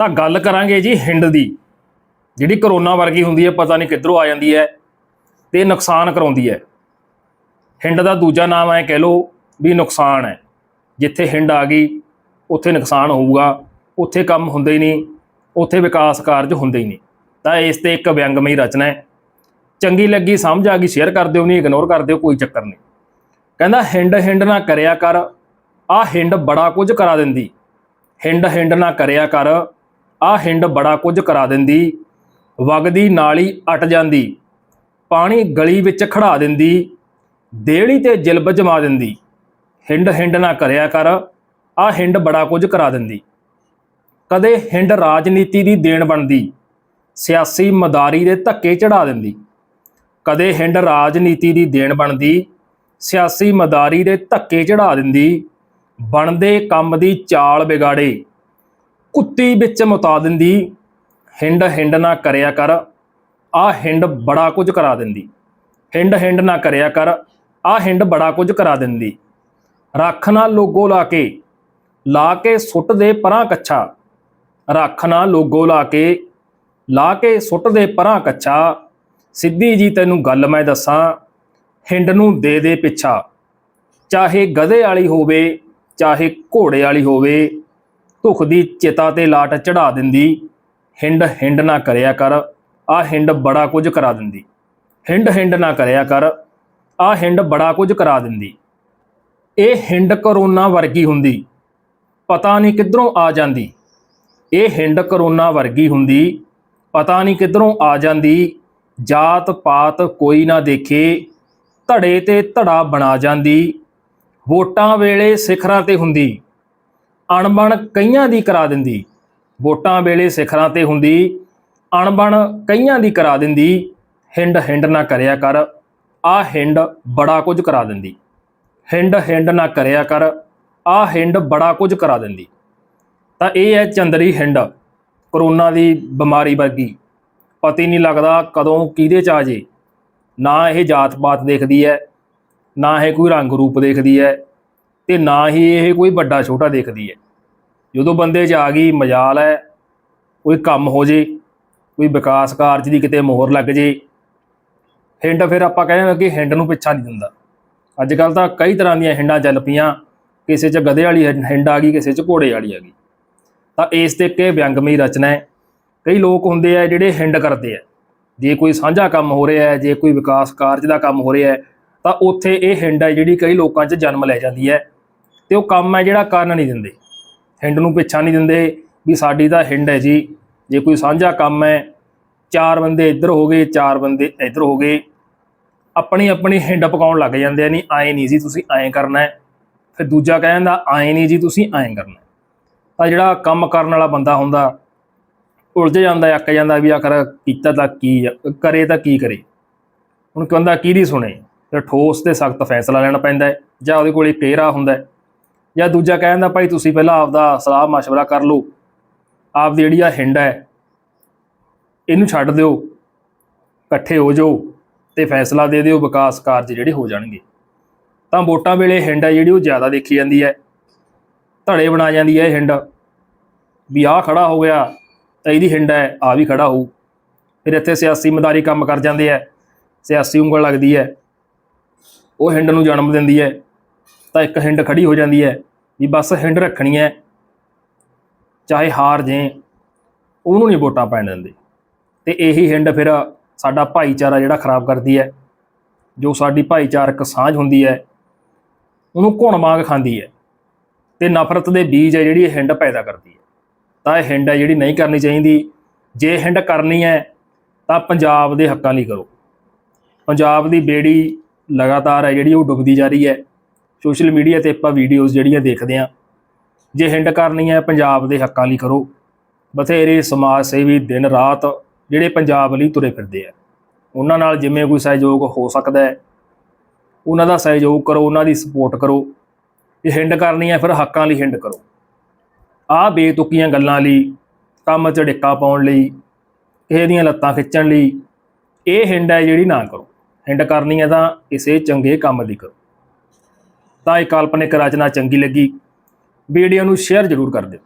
ਤਾਂ ਗੱਲ ਕਰਾਂਗੇ ਜੀ ਹਿੰਡ ਦੀ। ਜਿਹੜੀ ਕਰੋਨਾ ਵਰਗੀ ਹੁੰਦੀ ਹੈ, ਪਤਾ ਨਹੀਂ ਕਿੱਧਰੋਂ ਆ ਜਾਂਦੀ ਹੈ ਤੇ ਨੁਕਸਾਨ ਕਰਾਉਂਦੀ ਹੈ। ਹਿੰਡ ਦਾ ਦੂਜਾ ਨਾਮ ਹੈ ਕਹਿ ਲੋ ਵੀ ਨੁਕਸਾਨ ਹੈ। ਜਿੱਥੇ ਹਿੰਡ ਆ ਗਈ, ਉੱਥੇ ਨੁਕਸਾਨ ਹੋਊਗਾ। ਉੱਥੇ ਕੰਮ ਹੁੰਦੇ ਹੀ ਨਹੀਂ, ਉੱਥੇ ਵਿਕਾਸ ਕਾਰਜ ਹੁੰਦੇ ਹੀ ਨਹੀਂ। ਤਾਂ ਇਸ ਤੇ ਇੱਕ ਵਿਅੰਗਮਈ ਰਚਨਾ ਹੈ। ਚੰਗੀ ਲੱਗੀ, ਸਮਝ ਆ ਗਈ ਸ਼ੇਅਰ ਕਰ ਦਿਓ, ਨਹੀਂ ਇਗਨੋਰ ਕਰ ਦਿਓ, ਕੋਈ ਚੱਕਰ ਨਹੀਂ। ਕਹਿੰਦਾ, ਹਿੰਡ ਹਿੰਡ ਨਾ ਕਰਿਆ ਕਰ। ਆ ਹਿੰਡ ਬੜਾ ਕੁਝ ਕਰਾ ਦਿੰਦੀ। ਹਿੰਡ ਹਿੰਡ ਨਾ ਕਰਿਆ ਕਰ। ਆ ਹਿੰਡ ਬੜਾ ਕੁਝ ਕਰਾ ਦਿੰਦੀ। ਵਗਦੀ ਨਾਲੀ ਅਟ ਜਾਂਦੀ। ਪਾਣੀ ਗਲੀ ਵਿੱਚ ਖੜਾ ਦਿੰਦੀ। ਦੇੜੀ ਤੇ ਜਿਲਬ ਜਮਾ ਦਿੰਦੀ। ਹਿੰਡ ਹਿੰਡ ਨਾ ਕਰਿਆ ਕਰ। ਆ ਹਿੰਡ ਬੜਾ ਕੁਝ ਕਰਾ ਦਿੰਦੀ। ਕਦੇ ਹਿੰਡ ਰਾਜਨੀਤੀ ਦੀ ਦੇਣ ਬਣਦੀ। ਸਿਆਸੀ ਮਦਾਰੀ ਦੇ ਧੱਕੇ ਚੜਾ ਦਿੰਦੀ। ਕਦੇ ਹਿੰਡ ਰਾਜਨੀਤੀ ਦੀ ਦੇਣ ਬਣਦੀ। ਸਿਆਸੀ ਮਦਾਰੀ ਦੇ ਧੱਕੇ ਚੜਾ ਦਿੰਦੀ। ਬਣਦੇ ਕੰਮ ਦੀ ਚਾਲ ਵਿਗਾੜੇ। ਕੁੱਤੀ ਵਿੱਚ ਮੁਤਾ ਦਿੰਦੀ, ਹਿੰਡ ਹਿੰਡ ਨਾ ਕਰਿਆ ਕਰ ਆ ਹਿੰਡ ਬੜਾ ਕੁਝ ਕਰਾ ਦਿੰਦੀ। ਹਿੰਡ ਹਿੰਡ ਨਾ ਕਰਿਆ ਕਰ ਆ ਹਿੰਡ ਬੜਾ ਕੁਝ ਕਰਾ ਦਿੰਦੀ। ਰੱਖ ਨਾ ਲੋਗੋ ਲਾ ਕੇ ਲਾ ਕੇ ਸੁੱਟ ਦੇ ਪਰਾਂ ਕੱਛਾ। ਰੱਖ ਨਾ ਲੋਗੋ ਲਾ ਕੇ ਲਾ ਕੇ ਸੁੱਟ ਦੇ ਪਰਾਂ ਕੱਛਾ। ਸਿੱਧੀ ਜੀ ਤੈਨੂੰ ਗੱਲ ਮੈਂ ਦੱਸਾਂ, ਹਿੰਡ ਨੂੰ ਦੇ ਦੇ ਪਿੱਛਾ। ਚਾਹੇ ਗਧੇ ਵਾਲੀ ਹੋਵੇ, ਚਾਹੇ ਘੋੜੇ ਵਾਲੀ ਹੋਵੇ ਧੁਖ ਦੀ ਚਿਤਾ ਤੇ ਲਾਟ ਚੜਾ ਦਿੰਦੀ। ਹਿੰਡ ਹਿੰਡ ਨਾ ਕਰਿਆ ਕਰ, ਆ ਹਿੰਡ ਬੜਾ ਕੁਝ ਕਰਾ ਦਿੰਦੀ। ਹਿੰਡ ਹਿੰਡ ਨਾ ਕਰਿਆ ਕਰ, ਆ ਹਿੰਡ ਬੜਾ ਕੁਝ ਕਰਾ ਦਿੰਦੀ। ਇਹ ਹਿੰਡ ਕਰੋਨਾ ਵਰਗੀ ਹੁੰਦੀ। ਪਤਾ ਨਹੀਂ ਕਿੱਧਰੋਂ ਆ ਜਾਂਦੀ। ਇਹ ਹਿੰਡ ਕਰੋਨਾ ਵਰਗੀ ਹੁੰਦੀ। ਪਤਾ ਨਹੀਂ ਕਿੱਧਰੋਂ ਆ ਜਾਂਦੀ। ਜਾਤ ਪਾਤ ਕੋਈ ਨਾ ਦੇਖੇ, ਧੜੇ ਤੇ ਧੜਾ ਬਣਾ ਜਾਂਦੀ। ਵੋਟਾਂ ਵੇਲੇ ਸਿਖਰਾਂ ਤੇ ਹੁੰਦੀ। ਅਣਬਣ ਕਈਆਂ ਦੀ ਕਰਾ ਦਿੰਦੀ। ਵੋਟਾਂ ਵੇਲੇ ਸਿਖਰਾਂ ਤੇ ਹੁੰਦੀ। ਅਣਬਣ ਕਈਆਂ ਦੀ ਕਰਾ ਦਿੰਦੀ। ਹਿੰਡ ਹਿੰਡ ਨਾ ਕਰਿਆ ਕਰ। ਆ ਹਿੰਡ ਬੜਾ ਕੁਝ ਕਰਾ ਦਿੰਦੀ। ਹਿੰਡ ਹਿੰਡ ਨਾ ਕਰਿਆ ਕਰ। ਆ ਹਿੰਡ ਬੜਾ ਕੁਝ ਕਰਾ ਦਿੰਦੀ। ਤਾਂ ਇਹ ਹੈ ਚੰਦਰੀ ਹਿੰਡ। ਕਰੋਨਾ ਦੀ ਬਿਮਾਰੀ ਵਰਗੀ। ਪਤਾ ਨਹੀਂ ਲੱਗਦਾ ਕਦੋਂ ਕਿਹਦੇ ਚ ਆ ਜੇ। ਨਾ ਇਹ ਜਾਤ ਪਾਤ ਦੇਖਦੀ ਹੈ। ਨਾ ਇਹ ਕੋਈ ਰੰਗ ਰੂਪ ਦੇਖਦੀ ਹੈ। ਤੇ ਨਾ ਹੀ ਇਹ ਕੋਈ ਵੱਡਾ ਛੋਟਾ ਦੇਖਦੀ ਹੈ। ਜਦੋਂ ਬੰਦੇ 'ਚ ਆ ਗਈ ਮਜਾਲ ਹੈ, ਕੋਈ ਕੰਮ ਹੋ ਜੇ, ਕੋਈ ਵਿਕਾਸ ਕਾਰਜ ਦੀ ਕਿਤੇ ਮੋਹਰ ਲੱਗ ਜੇ, ਹਿੰਡ ਫਿਰ ਆਪਾਂ ਕਹਿੰਦੇ ਕਿ ਹਿੰਡ ਨੂੰ ਪਿੱਛਾ ਨਹੀਂ ਦਿੰਦਾ। ਅੱਜ ਕੱਲ ਤਾਂ ਕਈ ਤਰ੍ਹਾਂ ਦੀਆਂ ਹਿੰਡਾਂ ਚੱਲ ਪਈਆਂ, ਕਿਸੇ 'ਚ ਗਧੇ ਵਾਲੀ ਹਿੰਡ ਆ ਗਈ, ਕਿਸੇ 'ਚ ਘੋੜੇ ਵਾਲੀ ਆ ਗਈ। ਤਾਂ ਇਸ ਤੇ ਇੱਕ ਵਿਅੰਗਮਈ ਰਚਨਾ ਹੈ। ਕਈ ਲੋਕ ਹੁੰਦੇ ਆ ਜਿਹੜੇ ਹਿੰਡ ਕਰਦੇ ਆ। ਜੇ ਕੋਈ ਸਾਂਝਾ ਕੰਮ ਹੋ ਰਿਹਾ ਹੈ, ਜੇ ਕੋਈ ਵਿਕਾਸ ਕਾਰਜ ਦਾ ਕੰਮ ਹੋ ਰਿਹਾ ਹੈ, ਤਾਂ ਉੱਥੇ ਇਹ ਹਿੰਡ ਹੈ ਜਿਹੜੀ ਕਈ ਲੋਕਾਂ 'ਚ ਜਨਮ ਲੈ ਜਾਂਦੀ ਹੈ। ਤੇ ਉਹ ਕੰਮ ਹੈ ਜਿਹੜਾ ਕਰਨ ਨਹੀਂ ਦਿੰਦੇ। ਹਿੰਡ ਨੂੰ ਪਿੱਛਾ ਨਹੀਂ ਦਿੰਦੇ ਵੀ ਸਾਡੀ ਤਾਂ ਹਿੰਡ ਹੈ ਜੀ। ਜੇ ਕੋਈ ਸਾਂਝਾ ਕੰਮ ਹੈ, ਚਾਰ ਬੰਦੇ ਇੱਧਰ ਹੋ ਗਏ, ਚਾਰ ਬੰਦੇ ਇੱਧਰ ਹੋ ਗਏ। ਆਪਣੀ ਆਪਣੀ ਹਿੰਡ ਪਕਾਉਣ ਲੱਗ ਜਾਂਦੇ ਆ, ਨਹੀਂ, ਆਏ ਨਹੀਂ ਜੀ, ਤੁਸੀਂ ਐਂ ਕਰਨਾ ਹੈ। ਫਿਰ ਦੂਜਾ ਕਹਿੰਦਾ ਆਏ ਨਹੀਂ ਜੀ, ਤੁਸੀਂ ਐਂ ਕਰਨਾ ਤਾਂ ਜਿਹੜਾ ਕੰਮ ਕਰਨ ਵਾਲਾ ਬੰਦਾ ਹੁੰਦਾ, ਉਲਝ ਜਾਂਦਾ, ਅੱਕ ਜਾਂਦਾ ਵੀ ਆਖਰ ਕੀਤਾ ਤਾਂ ਕੀ ਕਰੇ ਤਾਂ ਕੀ ਕਰੇ। ਹੁਣ ਕਹਿੰਦਾ, ਕਿਹਦੀ ਸੁਣੇ? ਤੇ ਠੋਸ ਤੇ ਸਖਤ ਫੈਸਲਾ ਲੈਣਾ ਪੈਂਦਾ ਜਾਂ ਉਹਦੇ ਕੋਲ ਇੱਕ ਇਹਰਾ ਹੁੰਦਾ ਜਾਂ ਦੂਜਾ ਕਹਿੰਦਾ ਭਾਈ ਤੁਸੀਂ ਪਹਿਲਾਂ ਆਪਦਾ ਸਲਾਹ مشਵਰਾ ਕਰ ਲਓ। ਆਪ ਦੀ ਜਿਹੜੀ ਆ ਹਿੰਡ ਹੈ, ਇਹਨੂੰ ਛੱਡ ਦਿਓ, ਇਕੱਠੇ ਹੋ ਜਾਓ ਤੇ ਫੈਸਲਾ ਦੇ ਦਿਓ, ਵਿਕਾਸ ਕਾਰਜ ਜਿਹੜੇ ਹੋ ਜਾਣਗੇ। ਤਾਂ ਵੋਟਾਂ ਵੇਲੇ ਹਿੰਡ ਹੈ ਜਿਹੜੀ, ਉਹ ਜ਼ਿਆਦਾ ਦੇਖੀ ਜਾਂਦੀ ਹੈ। ਧੜੇ ਬਣਾ ਜਾਂਦੀ ਹੈ ਇਹ ਹਿੰਡ। ਵੀ ਆ ਖੜਾ ਹੋ ਗਿਆ ਤਾਂ ਇਹਦੀ ਹਿੰਡ ਹੈ ਆ ਵੀ ਖੜਾ ਹੋਊ। ਫਿਰ ਇੱਥੇ ਸਿਆਸੀ ਮਦਾਰੀ ਕੰਮ ਕਰ ਜਾਂਦੇ ਆ ਸਿਆਸੀ ਉਂਗਲ ਲੱਗਦੀ ਹੈ। ਉਹ ਹਿੰਡ ਨੂੰ ਜਨਮ ਦਿੰਦੀ ਹੈ। ਤਾਂ ਇੱਕ ਹਿੰਡ ਖੜੀ ਹੋ ਜਾਂਦੀ ਹੈ ਵੀ ਬਸ ਹਿੰਡ ਰੱਖਣੀ ਹੈ, ਚਾਹੇ ਹਾਰ ਜੇ ਉਹਨੂੰ ਨਹੀਂ ਵੋਟਾਂ ਪੈਣ ਦਿੰਦੇ। ਤੇ ਇਹੀ ਹਿੰਡ ਫਿਰ ਸਾਡਾ ਭਾਈਚਾਰਾ ਜਿਹੜਾ ਖਰਾਬ ਕਰਦੀ ਹੈ, ਜੋ ਸਾਡੀ ਭਾਈਚਾਰਕ ਸਾਂਝ ਹੁੰਦੀ ਹੈ, ਉਹਨੂੰ ਘੁਣ ਵਾਂਗ ਖਾਂਦੀ ਹੈ। ਤੇ ਨਫ਼ਰਤ ਦੇ ਬੀਜ ਹੈ ਜਿਹੜੀ ਇਹ ਹਿੰਡ ਪੈਦਾ ਕਰਦੀ ਹੈ। ਤਾਂ ਇਹ ਹਿੰਡ ਹੈ ਜਿਹੜੀ ਨਹੀਂ ਕਰਨੀ ਚਾਹੀਦੀ। ਜੇ ਹਿੰਡ ਕਰਨੀ ਹੈ, ਤਾਂ ਪੰਜਾਬ ਦੇ ਹੱਕਾਂ ਲਈ ਕਰੋ। ਪੰਜਾਬ ਦੀ ਬੇੜੀ ਲਗਾਤਾਰ ਹੈ ਜਿਹੜੀ ਉਹ ਡੁੱਬਦੀ ਜਾ ਰਹੀ ਹੈ। ਸੋਸ਼ਲ ਮੀਡੀਆ ਤੇ ਆਪਾਂ ਵੀਡੀਓਜ਼ ਜਿਹੜੀਆਂ ਦੇਖਦੇ ਹਾਂ, ਜੇ ਹਿੰਡ ਕਰਨੀ ਹੈ ਪੰਜਾਬ ਦੇ ਹੱਕਾਂ ਲਈ ਕਰੋ, ਬਥੇਰੇ ਸਮਾਜ ਸੇਵੀ ਦਿਨ ਰਾਤ ਜਿਹੜੇ ਪੰਜਾਬ ਲਈ ਤੁਰੇ ਫਿਰਦੇ ਆ। ਉਹਨਾਂ ਨਾਲ ਜਿਵੇਂ ਕੋਈ ਸਹਿਯੋਗ ਹੋ ਸਕਦਾ ਹੈ, ਉਹਨਾਂ ਦਾ ਸਹਿਯੋਗ ਕਰੋ, ਉਹਨਾਂ ਦੀ ਸਪੋਰਟ ਕਰੋ, ਜੇ ਹਿੰਡ ਕਰਨੀ ਹੈ ਫਿਰ ਹੱਕਾਂ ਲਈ ਹਿੰਡ ਕਰੋ। ਆਹ ਬੇਤੁਕੀਆਂ ਗੱਲਾਂ ਲਈ, ਕੰਮ 'ਚ ਡਿੱਕਾ ਪਾਉਣ ਲਈ, ਕਿਸੇ ਦੀਆਂ ਲੱਤਾਂ ਖਿੱਚਣ ਲਈ, ਇਹ ਹਿੰਡ ਹੈ ਜਿਹੜੀ ਨਾ ਕਰੋ। ਹਿੰਡ ਕਰਨੀ ਹੈ ਤਾਂ ਕਿਸੇ ਚੰਗੇ ਕੰਮ ਦੀ ਕਰੋ। ਤਾਂ ਇਹ ਕਾਲਪਨਿਕ ਰਚਨਾ ਚੰਗੀ ਲੱਗੀ। ਵੀਡੀਓ ਨੂੰ ਸ਼ੇਅਰ ਜ਼ਰੂਰ ਕਰ ਦਿਓ।